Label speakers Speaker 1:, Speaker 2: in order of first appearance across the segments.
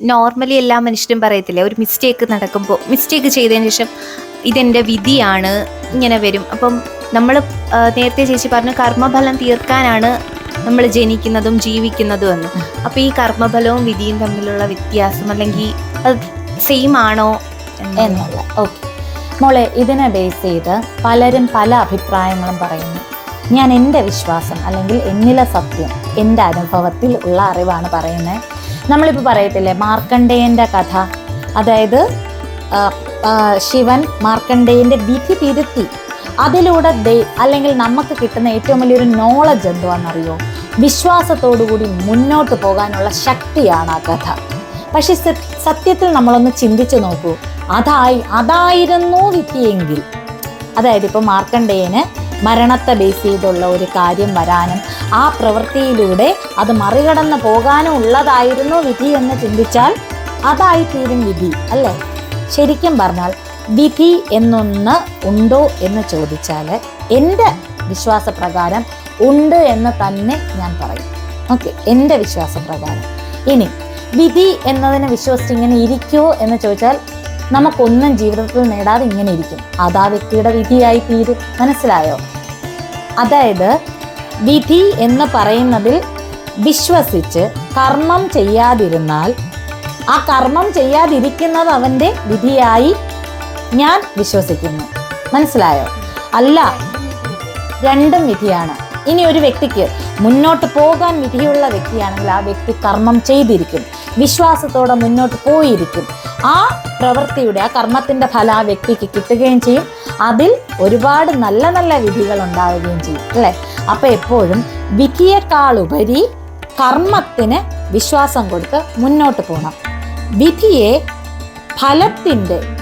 Speaker 1: Normally എല്ലാ മനുഷ്യരും പറയത്തില്ലേ ഒരു മിസ്റ്റേക്ക് നടക്കുമ്പോൾ മിസ്റ്റേക്ക് ചെയ്തതിന് ശേഷം ഇതെന്റെ വിധിയാണ് ഇങ്ങനെ വരും. അപ്പം നമ്മൾ നേരത്തെ ചേച്ചി പറഞ്ഞു കർമ്മഫലം തീർക്കാനാണ് നമ്മൾ ജനിക്കുന്നതും ജീവിക്കുന്നതും എന്ന്. അപ്പോൾ ഈ കർമ്മഫലവും വിധിയും തമ്മിലുള്ള വ്യത്യാസം അല്ലെങ്കിൽ അത് സെയിം ആണോ
Speaker 2: എന്നുള്ള ഓക്കെ മോളെ ഇതിനെ ബേസ് ചെയ്ത് പലരും പല അഭിപ്രായങ്ങളും പറയുന്നു. ഞാൻ എന്റെ വിശ്വാസം അല്ലെങ്കിൽ എന്നിലെ സത്യം എന്റെ അനുഭവത്തിൽ ഉള്ള അറിവാണ് പറയുന്നത് നമ്മളിപ്പോൾ പറയത്തില്ലേ മാർക്കണ്ഡേയന്റെ കഥ. അതായത് ശിവൻ മാർക്കണ്ഡേയന്റെ വിധി തിരുത്തി. അതിലൂടെ ദൈ അല്ലെങ്കിൽ നമുക്ക് കിട്ടുന്ന ഏറ്റവും വലിയൊരു നോളജ് എന്തുവാണെന്നറിയോ വിശ്വാസത്തോടുകൂടി മുന്നോട്ട് പോകാനുള്ള ശക്തിയാണ് ആ കഥ. പക്ഷെ സത്യത്തിൽ നമ്മളൊന്ന് ചിന്തിച്ചു നോക്കൂ. അതായി അതായിരുന്നു വിധിയെങ്കിൽ. അതായത് ഇപ്പോൾ മാർക്കണ്ഡേയന് മരണത്തെ ബേസ് ചെയ്തുള്ള ഒരു കാര്യം വരാനും ആ പ്രവൃത്തിയിലൂടെ അത് മറികടന്ന് പോകാനും ഉള്ളതായിരുന്നു വിധി എന്ന് ചിന്തിച്ചാൽ അതായി തീരും വിധി അല്ലേ? ശരിക്കും പറഞ്ഞാൽ വിധി എന്നൊന്ന് ഉണ്ടോ എന്ന് ചോദിച്ചാൽ എന്റെ വിശ്വാസപ്രകാരം ഉണ്ട് എന്ന് തന്നെ ഞാൻ പറയും. ഓക്കെ എന്റെ വിശ്വാസപ്രകാരം. ഇനി വിധി എന്നതിനെ വിശ്വസിച്ച് ഇങ്ങനെ ഇരിക്കുമോ എന്ന് ചോദിച്ചാൽ നമുക്കൊന്നും ജീവിതത്തിൽ നേടാതെ ഇങ്ങനെ ഇരിക്കും. അതാ വ്യക്തിയുടെ വിധിയായി തീരും. മനസ്സിലായോ? അതായത് വിധി എന്ന് പറയുന്നതിൽ വിശ്വസിച്ച് കർമ്മം ചെയ്യാതിരുന്നാൽ ആ കർമ്മം ചെയ്യാതിരിക്കുന്നത് അവന്റെ വിധിയായി ഞാൻ വിശ്വസിക്കുന്നു. മനസ്സിലായോ? അല്ല രണ്ടും വിധിയാണ്. ഇനി ഒരു വ്യക്തിക്ക് മുന്നോട്ട് പോകാൻ വിധിയുള്ള വ്യക്തിയാണെങ്കിൽ ആ വ്യക്തി കർമ്മം ചെയ്തിരിക്കും. വിശ്വാസത്തോടെ മുന്നോട്ട് പോയിരിക്കും. ആ പ്രവൃത്തിയുടെ ആ കർമ്മത്തിന്റെ ഫലം ആ വ്യക്തിക്ക് കിട്ടുകയും ചെയ്യും. അതിൽ ഒരുപാട് നല്ല നല്ല വിധികൾ ഉണ്ടാവുകയും ചെയ്യും അല്ലേ? അപ്പൊ എപ്പോഴും വിധിയേക്കാളുപരി കർമ്മത്തിന് വിശ്വാസം കൊടുത്ത് മുന്നോട്ട് പോകണം വിധിയെ ഫലത്തിന്റെ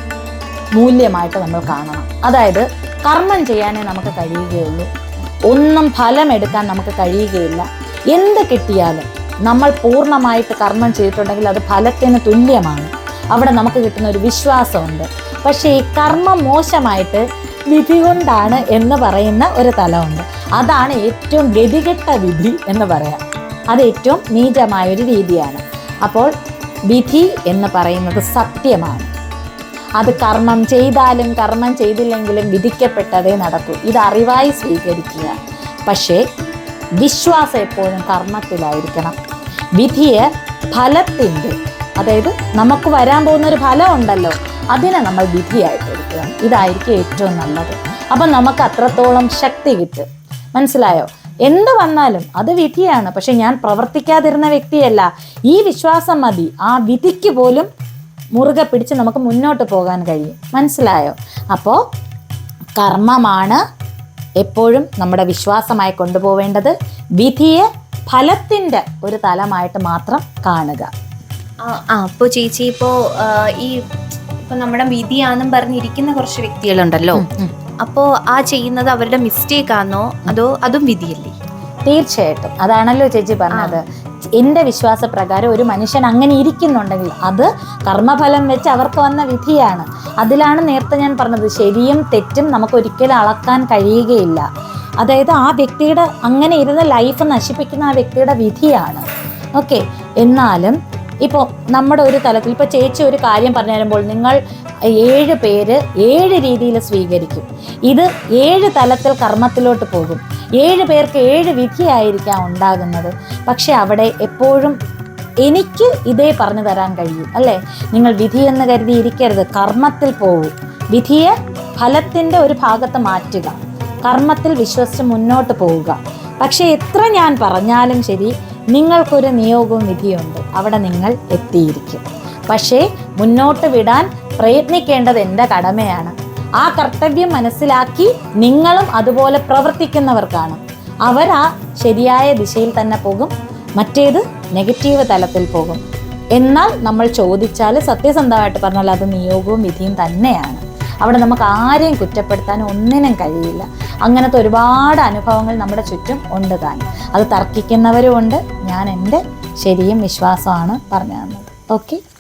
Speaker 2: മൂല്യമായിട്ട് നമ്മൾ കാണണം. അതായത് കർമ്മം ചെയ്യാനേ നമുക്ക് കഴിയുകയുള്ളൂ. ഒന്നും ഫലമെടുക്കാൻ നമുക്ക് കഴിയുകയില്ല. എന്ത് കിട്ടിയാലും നമ്മൾ പൂർണമായിട്ട് കർമ്മം ചെയ്തിട്ടുണ്ടെങ്കിൽ അത് ഫലത്തിന് തുല്യമാണ്. അവിടെ നമുക്ക് കിട്ടുന്ന ഒരു വിശ്വാസമുണ്ട്. പക്ഷേ ഈ കർമ്മം മോശമായിട്ട് വിധി കൊണ്ടാണ് എന്ന് പറയുന്ന ഒരു തലമുണ്ട്. അതാണ് ഏറ്റവും ഗതികെട്ട വിധി എന്ന് പറയാം. അത് ഏറ്റവും നീചമായൊരു രീതിയാണ്. അപ്പോൾ വിധി എന്ന് പറയുന്നത് സത്യമാണ്. അത് കർമ്മം ചെയ്താലും കർമ്മം ചെയ്തില്ലെങ്കിലും വിധിക്കപ്പെട്ടതേ നടക്കൂ. ഇത് അറിവായി സ്വീകരിക്കുക. പക്ഷേ വിശ്വാസം എപ്പോഴും കർമ്മത്തിലായിരിക്കണം. വിധിയെ ഫലത്തിന്റെ അതായത് നമുക്ക് വരാൻ പോകുന്ന ഒരു ഫലം ഉണ്ടല്ലോ അതിനെ നമ്മൾ വിധിയായിട്ട് എടുക്കുക ഇതായിരിക്കും ഏറ്റവും നല്ലത്. അപ്പം നമുക്ക് അത്രത്തോളം ശക്തി കിട്ടും. മനസ്സിലായോ? എന്ത് വന്നാലും അത് വിധിയാണ്. പക്ഷെ ഞാൻ പ്രവർത്തിക്കാതിരുന്ന വ്യക്തിയല്ല. ഈ വിശ്വാസം മതി. ആ വിധിക്ക് പോലും മുറുകെ പിടിച്ച് നമുക്ക് മുന്നോട്ട് പോകാൻ കഴിയും. മനസ്സിലായോ? അപ്പോൾ കർമ്മമാണ് എപ്പോഴും നമ്മുടെ വിശ്വാസമായി കൊണ്ടുപോവേണ്ടത്. വിധിയെ ഫലത്തിന്റെ ഒരു തലമായിട്ട് മാത്രം കാണുക.
Speaker 1: ആ അപ്പോൾ ചേച്ചി ഇപ്പോ ഈ ഇപ്പൊ നമ്മുടെ വിധിയാണെന്നും പറഞ്ഞിരിക്കുന്ന കുറച്ച് വ്യക്തികളുണ്ടല്ലോ. അപ്പോൾ ആ ചെയ്യുന്നത് അവരുടെ മിസ്റ്റേക്ക് ആണോ അതോ അതും വിധിയല്ലേ?
Speaker 2: തീർച്ചയായിട്ടും. അതാണല്ലോ ചേച്ചി പറഞ്ഞത്. എന്റെ വിശ്വാസപ്രകാരം ഒരു മനുഷ്യൻ അങ്ങനെ ഇരിക്കുന്നുണ്ടെങ്കിൽ അത് കർമ്മഫലം വെച്ച് അവർക്ക് വന്ന വിധിയാണ്. അതിലാണ് നേരത്തെ ഞാൻ പറഞ്ഞത്. ശരിയും തെറ്റും നമുക്ക് ഒരിക്കലും അളക്കാൻ കഴിയുകയില്ല. അതായത് ആ വ്യക്തിയുടെ അങ്ങനെ ഇരുന്ന ലൈഫ് നശിപ്പിക്കുന്ന ആ വ്യക്തിയുടെ വിധിയാണ്. ഓക്കെ എന്നാലും ഇപ്പോൾ നമ്മുടെ ഒരു തലത്തിൽ ഇപ്പോൾ ചേച്ചി ഒരു കാര്യം പറഞ്ഞു തരുമ്പോൾ നിങ്ങൾ ഏഴ് പേര് ഏഴ് രീതിയിൽ സ്വീകരിക്കും. ഇത് ഏഴ് തലത്തിൽ കർമ്മത്തിലോട്ട് പോകും. ഏഴ് പേർക്ക് ഏഴ് വിധിയായിരിക്കാം ഉണ്ടാകുന്നത്. പക്ഷെ അവിടെ എപ്പോഴും എനിക്ക് ഇതേ പറഞ്ഞു തരാൻ കഴിയും അല്ലേ? നിങ്ങൾ വിധി എന്ന് കരുതി ഇരിക്കരുത്. കർമ്മത്തിൽ പോകൂ വിധിയെ ഫലത്തിന്റെ ഒരു ഭാഗത്ത് മാറ്റുക. കർമ്മത്തിൽ വിശ്വസിച്ച് മുന്നോട്ട് പോവുക. പക്ഷേ എത്ര ഞാൻ പറഞ്ഞാലും ശരി നിങ്ങൾക്കൊരു നിയോഗവും വിധിയുണ്ട്. അവിടെ നിങ്ങൾ എത്തിയിരിക്കും. പക്ഷേ മുന്നോട്ട് വിടാൻ പ്രയത്നിക്കേണ്ടത് എന്റെ കടമയാണ്. ആ കർത്തവ്യം മനസ്സിലാക്കി നിങ്ങളും അതുപോലെ പ്രവർത്തിക്കുന്നവർക്കാണ്. അവർ ആ ശരിയായ ദിശയിൽ തന്നെ പോകും മറ്റേത് നെഗറ്റീവ് തലത്തിൽ പോകും. എന്നാൽ നമ്മൾ ചോദിച്ചാൽ സത്യസന്ധമായിട്ട് പറഞ്ഞാൽ അത് നിയോഗവും വിധിയും തന്നെയാണ്. അവിടെ നമുക്ക് ആരെയും കുറ്റപ്പെടുത്താൻ ഒന്നിനും കഴിയില്ല. അങ്ങനത്തെ ഒരുപാട് അനുഭവങ്ങൾ നമ്മുടെ ചുറ്റും ഉണ്ട് താൻ. അത് തർക്കിക്കുന്നവരും ഉണ്ട് ഞാൻ എന്റെ ശരിയും വിശ്വാസമാണ് പറഞ്ഞു തന്നത് ഓക്കെ